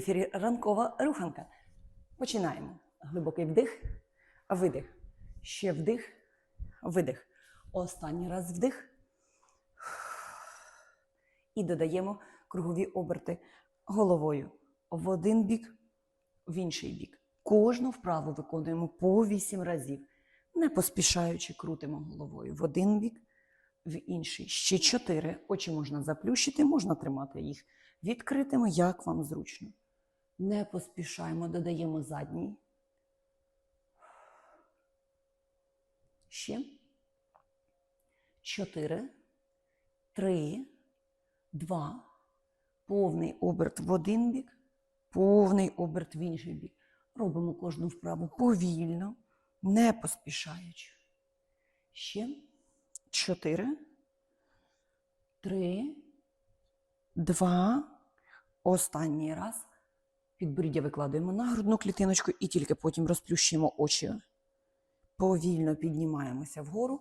ефірі ранкова руханка. Починаємо. Глибокий вдих, видих. Ще вдих, видих. Останній раз вдих. І додаємо кругові оберти головою в один бік, в інший бік. Кожну вправу виконуємо по 8 разів, не поспішаючи крутимо головою в один бік, в інший. Ще 4. Очі можна заплющити, можна тримати їх відкритими, як вам зручно. Не поспішаємо, додаємо задній. Ще. 4, 3, 2, повний оберт в один бік, повний оберт в інший бік. Робимо кожну вправу повільно, не поспішаючи. Ще 4, 3, 2, останній раз. Підборіддя викладаємо на грудну клітиночку і тільки потім розплющуємо очі. Повільно піднімаємося вгору.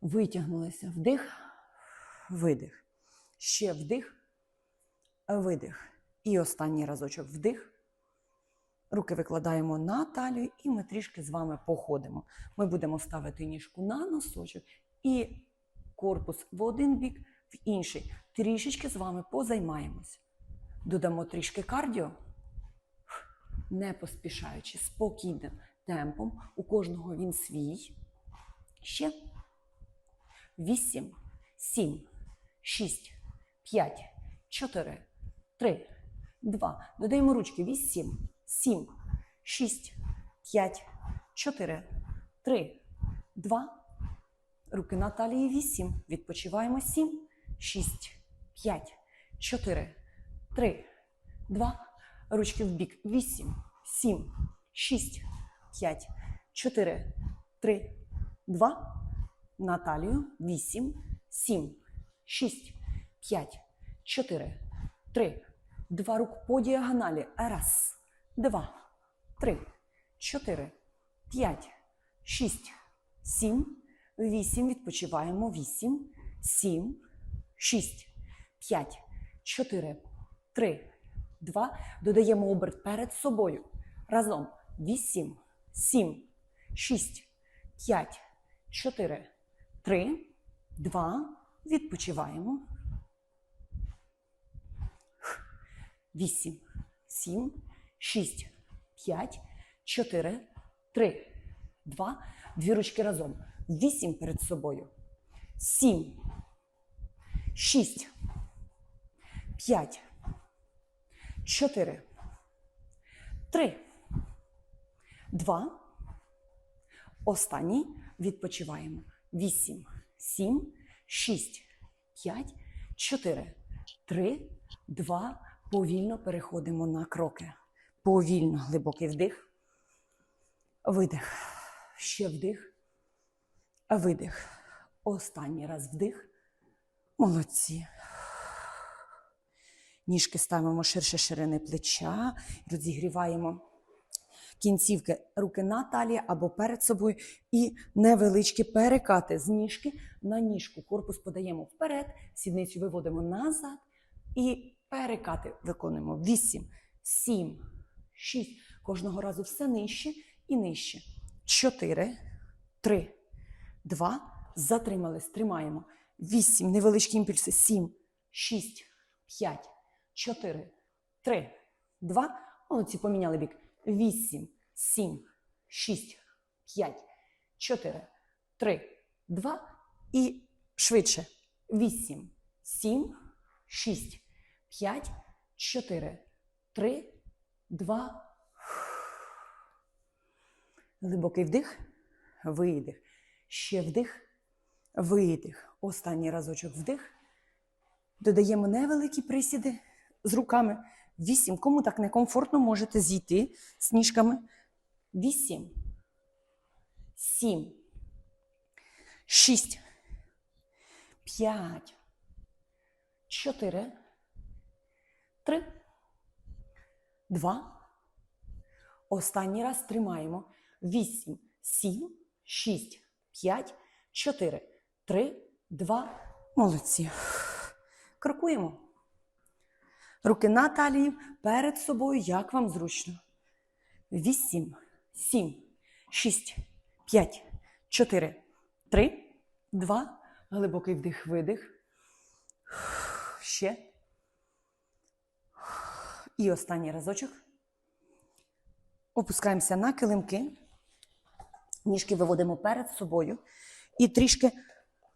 Витягнулися. Вдих, видих. Ще вдих, видих. І останній разочок вдих. Руки викладаємо на талію, і ми трішки з вами походимо. Ми будемо ставити ніжку на носочок і корпус в один бік, в інший. Трішечки з вами позаймаємось. Додамо трішки кардіо, не поспішаючи, спокійним темпом. У кожного він свій. Ще. Вісім, сім, шість, п'ять, чотири, три, два. Додаємо ручки. Вісім, сім, шість, п'ять, чотири, три, два. Руки на талії. Вісім. Відпочиваємо. Сім, шість, п'ять, чотири, три, два. Ручки в бік. Вісім, сім, шість, п'ять, чотири, три, два. На талію. Вісім, сім, шість, п'ять, чотири, три. Два рук по діагоналі. Раз, два, три, чотири, п'ять, шість, сім, вісім. Відпочиваємо. Вісім, сім, шість, п'ять, чотири, три, два. Додаємо оберт перед собою. Разом. Вісім, сім, шість, п'ять, чотири, три, два. Відпочиваємо. Вісім, сім, шість, п'ять, чотири, три, два. Дві ручки разом. Вісім перед собою. Сім, шість, п'ять, чотири, три, два. Останній відпочиваємо. Вісім, сім, шість, п'ять, чотири, три, два. Повільно переходимо на кроки. Повільно глибокий вдих. Видих. Ще вдих. Видих. Останній раз вдих. Молодці. Ніжки ставимо ширше ширини плеча, розігріваємо кінцівки руки на талії або перед собою і невеличкі перекати з ніжки на ніжку. Корпус подаємо вперед, сідницю виводимо назад і перекати виконуємо. 8, 7, 6. Кожного разу все нижче і нижче. 4, 3, 2. Затримались, тримаємо. 8. Невеличкі імпульси. 7, 6, 5, 4, 3, 2. Молодці, поміняли бік. 8, 7, 6, 5, 4, 3, 2. І швидше. 8, 7, 6, 5, 4, 3, 2. Глибокий вдих, видих. Ще вдих, видих. Останній разочок вдих. Додаємо невеликі присіди з руками. Вісім. Кому так некомфортно, можете зійти з ніжками. Вісім. Сім. Шість. П'ять. Чотири. Три. Два. Останній раз тримаємо. Вісім, сім, шість, п'ять, чотири, три, два. Молодці. Крокуємо. Руки на талії, перед собою, як вам зручно. Вісім, сім, шість, п'ять, чотири, три, два. Глибокий вдих, видих. Ще. І останній разочок. Опускаємося на килимки. Ніжки виводимо перед собою. І трішки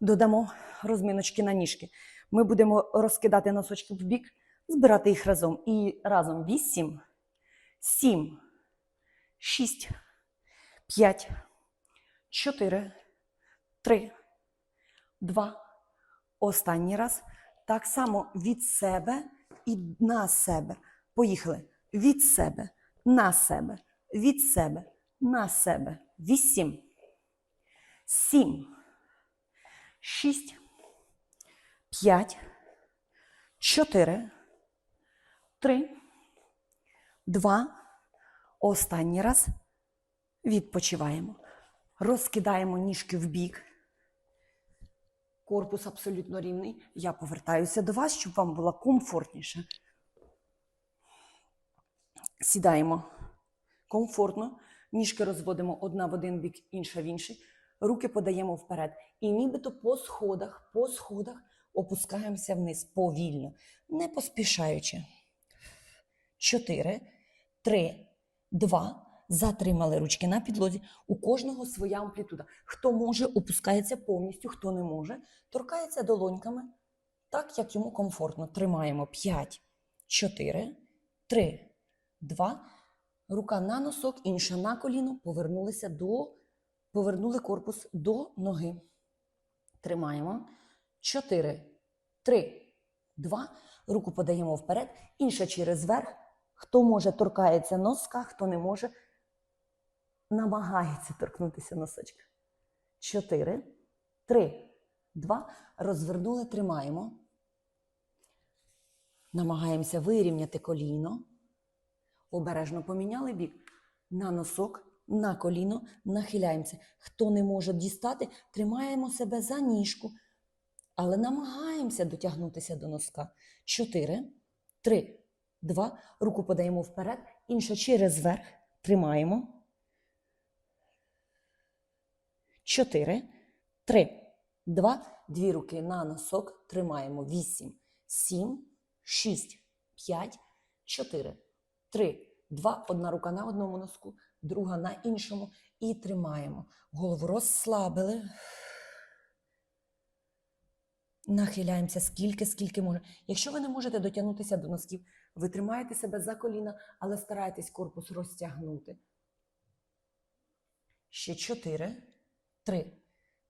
додамо розминочки на ніжки. Ми будемо розкидати носочки в бік, збирати їх разом. І разом 8, 7, 6, 5, 4, 3, 2. Останній раз. Так само від себе і на себе. Поїхали. Від себе, на себе, від себе, на себе. Вісім, сім, шість, п'ять, чотири, три, два. Останній раз. Відпочиваємо. Розкидаємо ніжки в бік. Корпус абсолютно рівний. Я повертаюся до вас, щоб вам було комфортніше. Сідаємо комфортно. Ніжки розводимо одна в один бік, інша в інший. Руки подаємо вперед. І нібито по сходах, по сходах опускаємося вниз повільно, не поспішаючи. Чотири, три, два. Затримали ручки на підлозі. У кожного своя амплітуда. Хто може, опускається повністю, хто не може, торкається долоньками, так як йому комфортно. Тримаємо 5, 4, 3, 2. Рука на носок, інша на коліно. Повернулися до, повернули корпус до ноги. Тримаємо. 4, 3, 2. Руку подаємо вперед, інша через верх. Хто може, торкається носка, хто не може, намагається торкнутися носочка. 4, 3, 2. Розвернули, тримаємо. Намагаємося вирівняти коліно. Обережно поміняли бік. На носок, на коліно, нахиляємося. Хто не може дістати, тримаємо себе за ніжку, але намагаємося дотягнутися до носка. 4, 3, 2. Руку подаємо вперед, інша через верх. Тримаємо. 4, 3, 2. Дві руки на носок. Тримаємо. 8, 7, 6, 5, 4, 3, 2. Одна рука на одному носку, друга на іншому. І тримаємо. Голову розслабили. Нахиляємося скільки, скільки може. Якщо ви не можете дотягнутися до носків, ви тримаєте себе за коліна, але старайтесь корпус розтягнути. Ще чотири, три,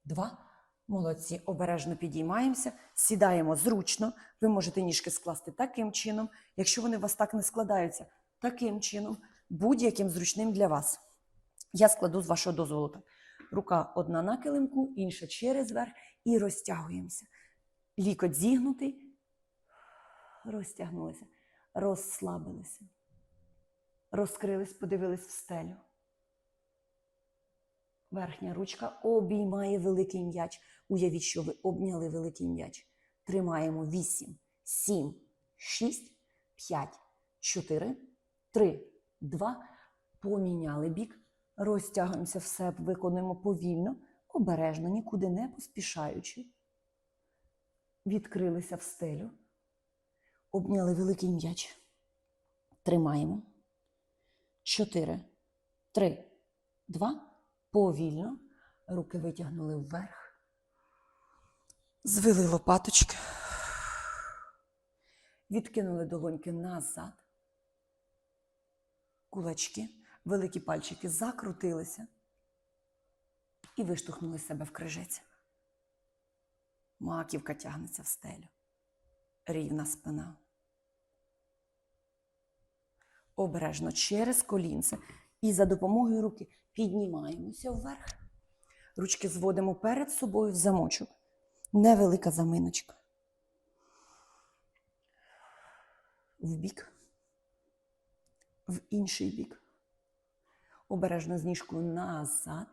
два. Молодці. Обережно підіймаємося, сідаємо зручно. Ви можете ніжки скласти таким чином. Якщо вони у вас так не складаються, таким чином, будь-яким зручним для вас. Я складу з вашого дозволу. Рука одна на килимку, інша через верх і розтягуємося. Лікоть зігнутий, розтягнулися, розслабилися, розкрились, подивились в стелю. Верхня ручка обіймає великий м'яч. Уявіть, що ви обняли великий м'яч. Тримаємо 8, 7, 6, 5, 4, 3, 2. Поміняли бік. Розтягуємося все, виконуємо повільно, обережно, нікуди не поспішаючи. Відкрилися в стелю. Обняли великий м'яч. Тримаємо. 4, 3, 2. Повільно. Руки витягнули вверх. Звели лопаточки. Відкинули долоньки назад. Кулачки, великі пальчики закрутилися і виштовхнули себе в крижець. Маківка тягнеться в стелю. Рівна спина. Обережно через колінце. І за допомогою руки піднімаємося вверх. Ручки зводимо перед собою в замочок. Невелика заминочка. В бік. В інший бік. Обережно з ніжкою назад.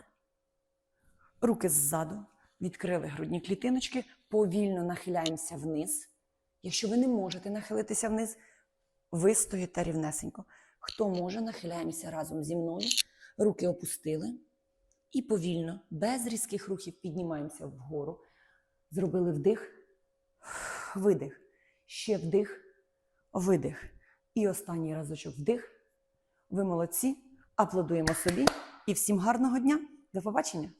Руки ззаду. Відкрили грудні клітиночки. Повільно нахиляємося вниз. Якщо ви не можете нахилитися вниз, Ви стоїте рівнесенько. Хто може, нахиляємося разом зі мною. Руки опустили. І повільно, без різких рухів, піднімаємося вгору. Зробили вдих, видих. Ще вдих, видих. І останній разочок вдих. Ви молодці. Аплодуємо собі. І всім гарного дня. До побачення.